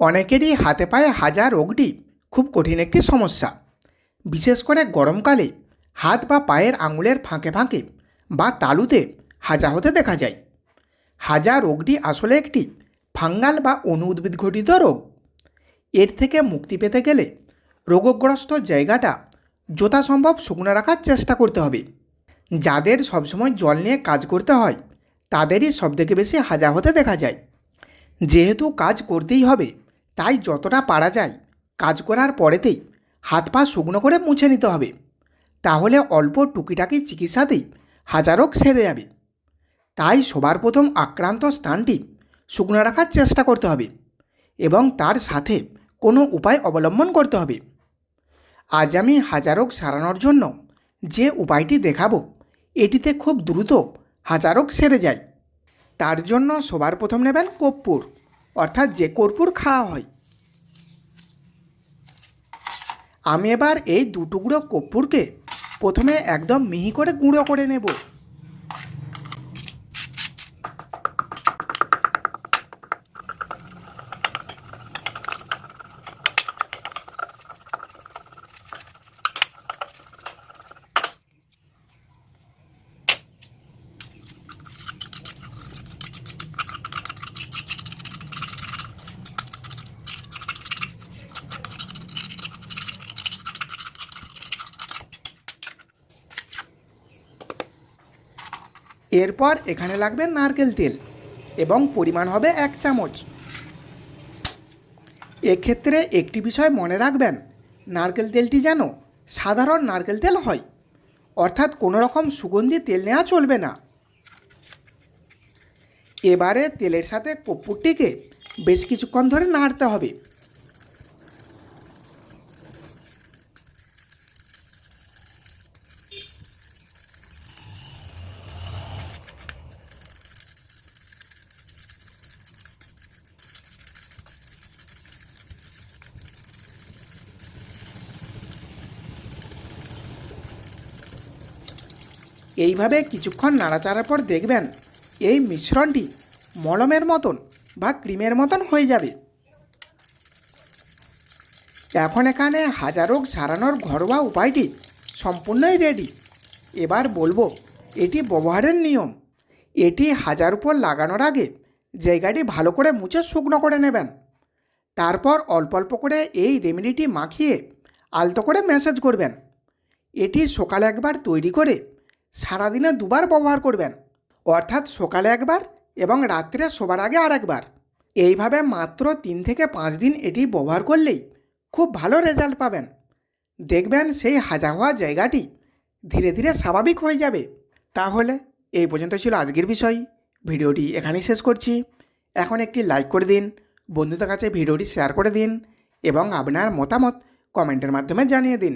অনেকেরই হাতে পায়ে হাজার অগ্নি খুব কঠিন একটি সমস্যা। বিশেষ করে গরমকালে হাত বা পায়ের আঙুলের ফাঁকে ফাঁকে বা তালুতে হাজা হতে দেখা যায়। হাজার অগ্নি আসলে একটি ফাঙ্গাল বা অনু উদ্ভিদ ঘটিত রোগ। এর থেকে মুক্তি পেতে গেলে রোগগ্রস্ত জায়গাটা যথাসম্ভব শুকনো রাখার চেষ্টা করতে হবে। যাদের সবসময় জল নিয়ে কাজ করতে হয়, তাদেরই সবথেকে বেশি হাজা হতে দেখা যায়। যেহেতু কাজ করতেই হবে তাই যতটা পারা যায় কাজ করার পরেতেই হাত পা শুকনো করে মুছে নিতে হবে। তাহলে অল্প টুকিটাকি চিকিৎসাতেই হাজারোগ সেরে যাবে। তাই সবার প্রথম আক্রান্ত স্থানটি শুকনো রাখার চেষ্টা করতে হবে এবং তার সাথে কোনো উপায় অবলম্বন করতে হবে। আজ আমি হাজারোগ সারানোর জন্য যে উপায়টি দেখাবো, এটিতে খুব দ্রুত হাজারোগ সেরে যায়। তার জন্য সবার প্রথম নেবেন কর্পূর। অর্থাৎ যে কর্পূর খাওয়া হয়। আমি এবার এই দুটুকরো কর্পূরকে প্রথমে একদম মিহি করে গুঁড়ো করে নেব। এরপর এখানে লাগবে নারকেল তেল এবং পরিমাণ হবে এক চামচ। এক্ষেত্রে একটি বিষয় মনে রাখবেন, নারকেল তেলটি যেন সাধারণ নারকেল তেল হয়, অর্থাৎ কোনো রকম সুগন্ধি তেল নেওয়া চলবে না। এবারে তেলের সাথে কর্পূরটিকে বেশ কিছুক্ষণ ধরে নাড়তে হবে। এইভাবে কিছুক্ষণ নাড়াচাড়ার পর দেখবেন এই মিশ্রণটি মলমের মতন বা ক্রিমের মতন হয়ে যাবে। এখন এখানে হাজারোগ সারানোর ঘরোয়া উপায়টি সম্পূর্ণই রেডি এবার বলব, এটি ব্যবহারের নিয়ম। এটি হাজার উপর লাগানোর আগে জায়গাটি ভালো করে মুছে শুকনো করে নেবেন। তারপর অল্প অল্প করে এই রেমেডিটি মাখিয়ে আলতো করে ম্যাসাজ করবেন। এটি সকালে একবার তৈরি করে সারাদিনে দুবার ব্যবহার করবেন। অর্থাৎ সকালে একবার এবং রাত্রে শোবার আগে আর একবার এইভাবে মাত্র তিন থেকে পাঁচ দিন এটি ব্যবহার করলেই খুব ভালো রেজাল্ট পাবেন। দেখবেন সেই হাজা হওয়া জায়গাটি ধীরে ধীরে স্বাভাবিক হয়ে যাবে। তাহলে এই পর্যন্ত ছিল আজকের বিষয়। ভিডিওটি এখানেই শেষ করছি। এখন একটি লাইক করে দিন, বন্ধুদের কাছে ভিডিওটি শেয়ার করে দিন এবং আপনার মতামত কমেন্টের মাধ্যমে জানিয়ে দিন।